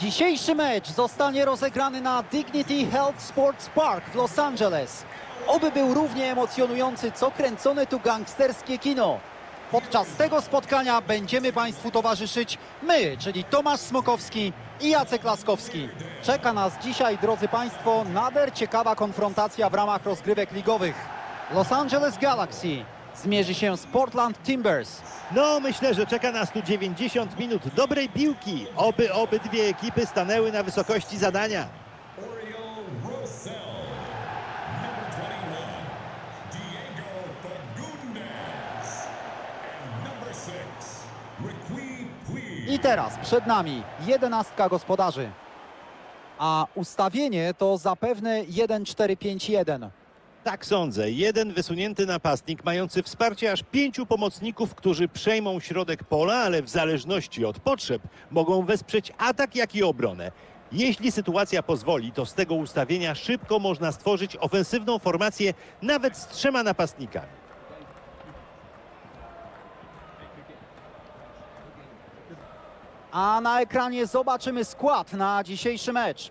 Dzisiejszy mecz zostanie rozegrany na Dignity Health Sports Park w Los Angeles. Oby był równie emocjonujący, co kręcone tu gangsterskie kino. Podczas tego spotkania będziemy Państwu towarzyszyć my, czyli Tomasz Smokowski i Jacek Laskowski. Czeka nas dzisiaj, drodzy Państwo, nader ciekawa konfrontacja w ramach rozgrywek ligowych. Los Angeles Galaxy zmierzy się z Portland Timbers. No, myślę, że czeka nas tu 90 minut dobrej piłki. Oby obydwie ekipy stanęły na wysokości zadania. Oriel Rosell. Number 21, Diego Fagundes. And number 6, Riqui Puig. I teraz przed nami jedenastka gospodarzy. A ustawienie to zapewne 1-4-5-1. Tak sądzę. Jeden wysunięty napastnik mający wsparcie aż pięciu pomocników, którzy przejmą środek pola, ale w zależności od potrzeb mogą wesprzeć atak, jak i obronę. Jeśli sytuacja pozwoli, to z tego ustawienia szybko można stworzyć ofensywną formację nawet z trzema napastnikami. A na ekranie zobaczymy skład na dzisiejszy mecz.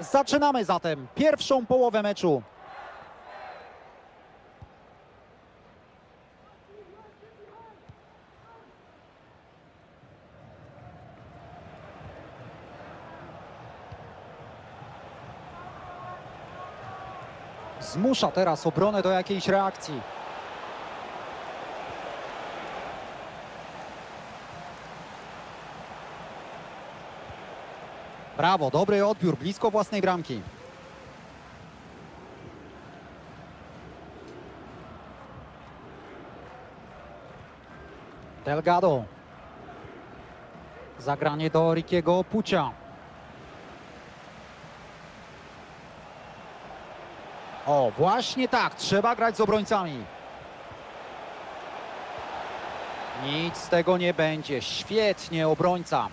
Zaczynamy zatem pierwszą połowę meczu. Zmusza teraz obronę do jakiejś reakcji. Brawo, dobry odbiór, blisko własnej bramki. Delgado. Zagranie do Rikiego Pucia. O, właśnie tak, trzeba grać z obrońcami. Nic z tego nie będzie. Świetnie, obrońca.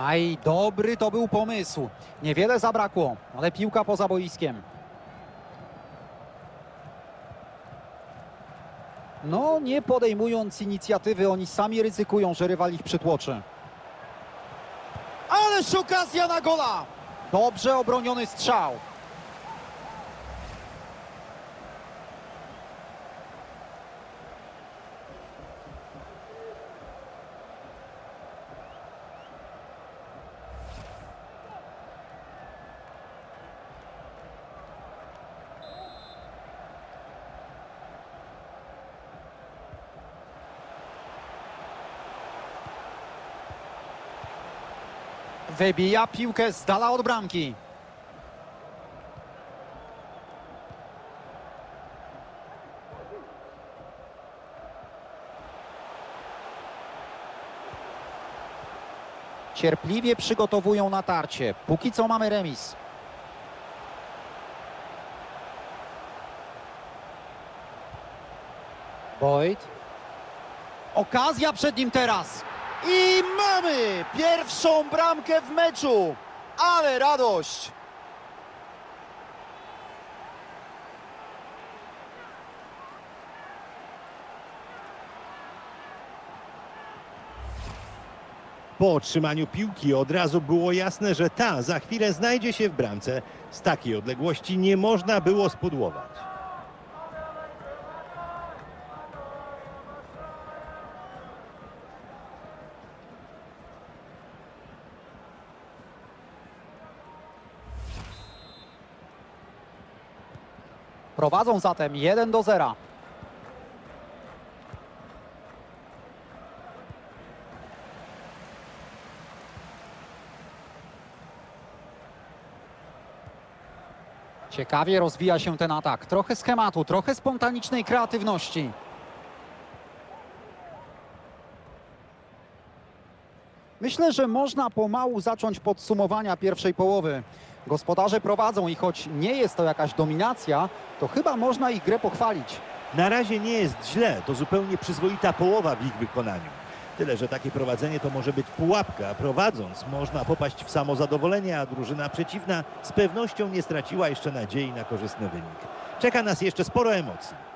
Aj, dobry to był pomysł. Niewiele zabrakło, ale piłka poza boiskiem. No, nie podejmując inicjatywy, oni sami ryzykują, że rywal ich przytłoczy. Ależ okazja na gola! Dobrze obroniony strzał. Wybija piłkę z dala od bramki. Cierpliwie przygotowują natarcie. Póki co mamy remis. Boyd. Okazja przed nim teraz. I mamy pierwszą bramkę w meczu. Ale radość. Po otrzymaniu piłki od razu było jasne, że ta za chwilę znajdzie się w bramce. Z takiej odległości nie można było spudłować. Prowadzą zatem 1 do 0. Ciekawie rozwija się ten atak. Trochę schematu, trochę spontanicznej kreatywności. Myślę, że można pomału zacząć podsumowania pierwszej połowy. Gospodarze prowadzą i choć nie jest to jakaś dominacja, to chyba można ich grę pochwalić. Na razie nie jest źle, to zupełnie przyzwoita połowa w ich wykonaniu. Tyle, że takie prowadzenie to może być pułapka. Prowadząc można popaść w samozadowolenie, a drużyna przeciwna z pewnością nie straciła jeszcze nadziei na korzystny wynik. Czeka nas jeszcze sporo emocji.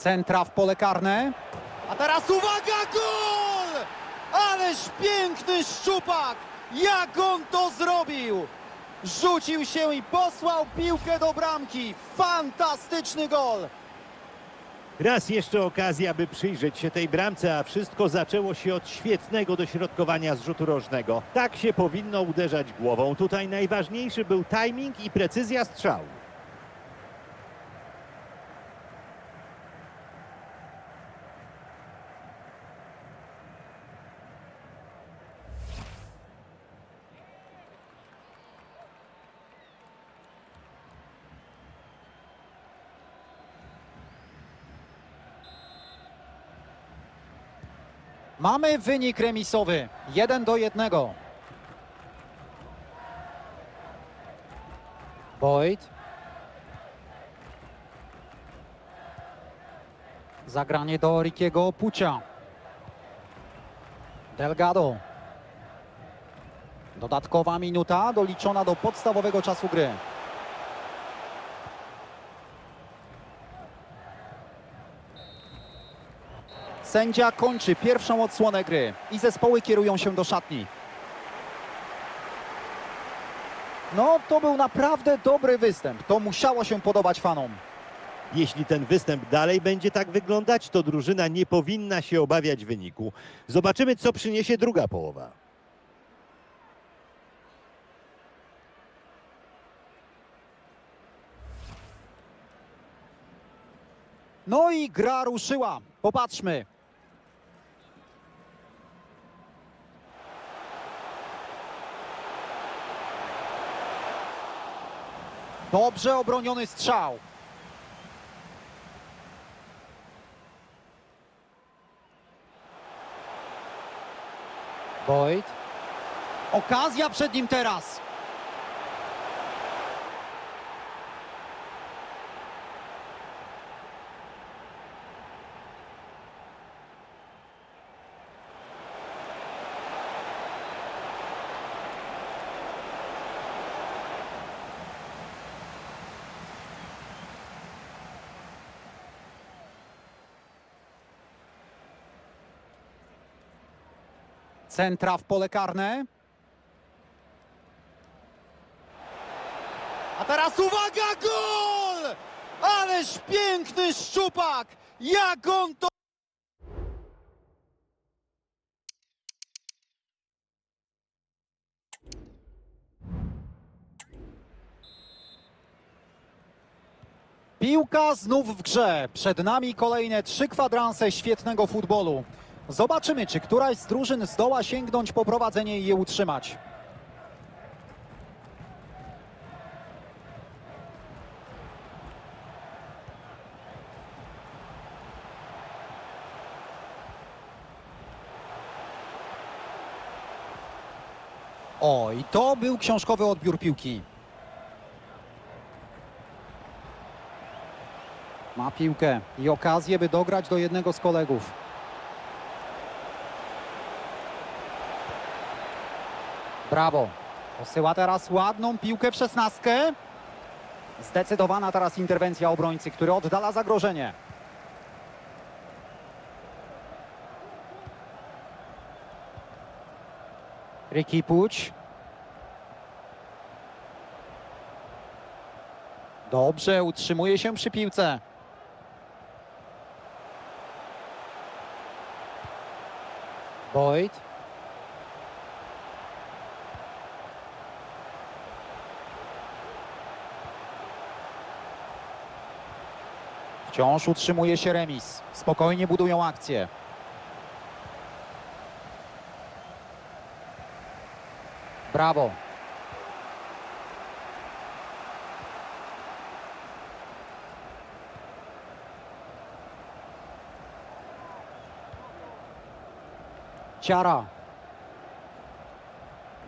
Centra w pole karne. A teraz uwaga, gol! Ależ piękny szczupak! Jak on to zrobił! Rzucił się i posłał piłkę do bramki. Fantastyczny gol! Raz jeszcze okazja, by przyjrzeć się tej bramce, a wszystko zaczęło się od świetnego dośrodkowania z rzutu rożnego. Tak się powinno uderzać głową. Tutaj najważniejszy był timing i precyzja strzału. Mamy wynik remisowy. 1 do 1. Boyd. Zagranie do Rikiego Pucia. Delgado. Dodatkowa minuta doliczona do podstawowego czasu gry. Sędzia kończy pierwszą odsłonę gry i zespoły kierują się do szatni. No, to był naprawdę dobry występ. To musiało się podobać fanom. Jeśli ten występ dalej będzie tak wyglądać, to drużyna nie powinna się obawiać wyniku. Zobaczymy, co przyniesie druga połowa. No i gra ruszyła. Popatrzmy. Dobrze obroniony strzał. Boyd. Okazja przed nim teraz. Centra w pole karne. A teraz uwaga, gol! Ależ piękny szczupak! Jak on to... Piłka znów w grze. Przed nami kolejne trzy kwadranse świetnego futbolu. Zobaczymy, czy któraś z drużyn zdoła sięgnąć po prowadzenie i je utrzymać. O, i to był książkowy odbiór piłki. Ma piłkę i okazję, by dograć do jednego z kolegów. Brawo. Posyła teraz ładną piłkę w szesnastkę. Zdecydowana teraz interwencja obrońcy, który oddala zagrożenie. Ricky Puć. Dobrze, utrzymuje się przy piłce. Boyd. Wciąż utrzymuje się remis. Spokojnie budują akcję. Brawo. Ciara.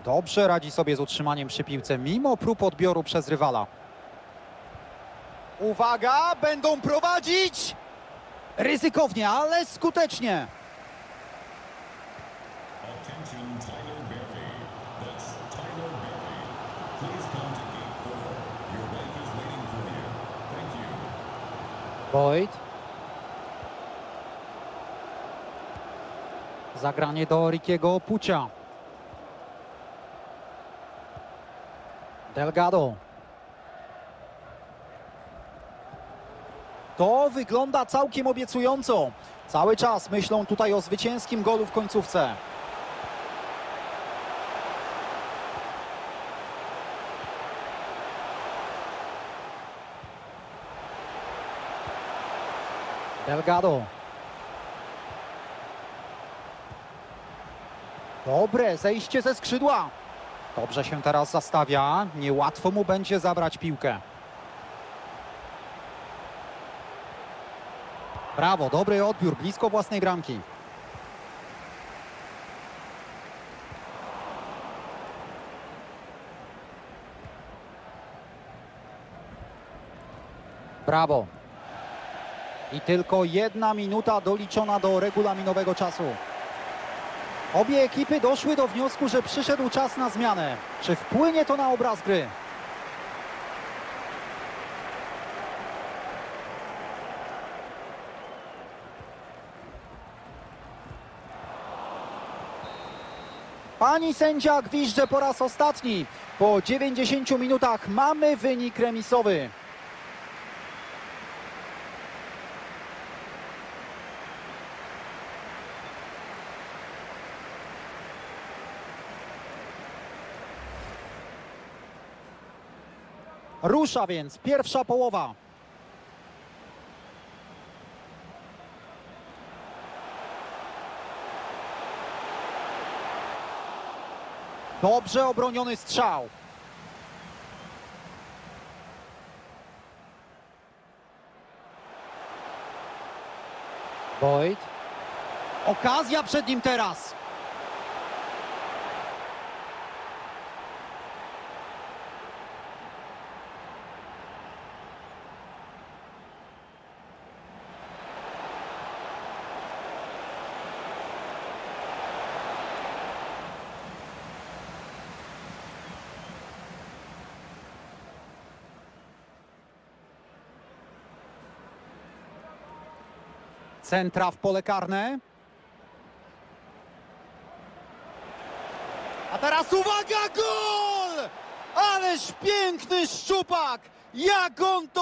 Dobrze radzi sobie z utrzymaniem przy piłce, mimo prób odbioru przez rywala. Uwaga, będą prowadzić! Ryzykownie, ale skutecznie. Boyd. Zagranie do Rikiego Pucia. Delgado. To wygląda całkiem obiecująco. Cały czas myślą tutaj o zwycięskim golu w końcówce. Delgado. Dobre zejście ze skrzydła. Dobrze się teraz zastawia. Niełatwo mu będzie zabrać piłkę. Brawo, dobry odbiór, blisko własnej bramki. Brawo. I tylko jedna minuta doliczona do regulaminowego czasu. Obie ekipy doszły do wniosku, że przyszedł czas na zmianę. Czy wpłynie to na obraz gry? Pani sędzia gwizdże po raz ostatni. Po 90 minutach mamy wynik remisowy. Rusza więc pierwsza połowa. Dobrze obroniony strzał. Boyd. Okazja przed nim teraz. Centra w pole karne. A teraz uwaga, gol! Ależ piękny szczupak! Jak on to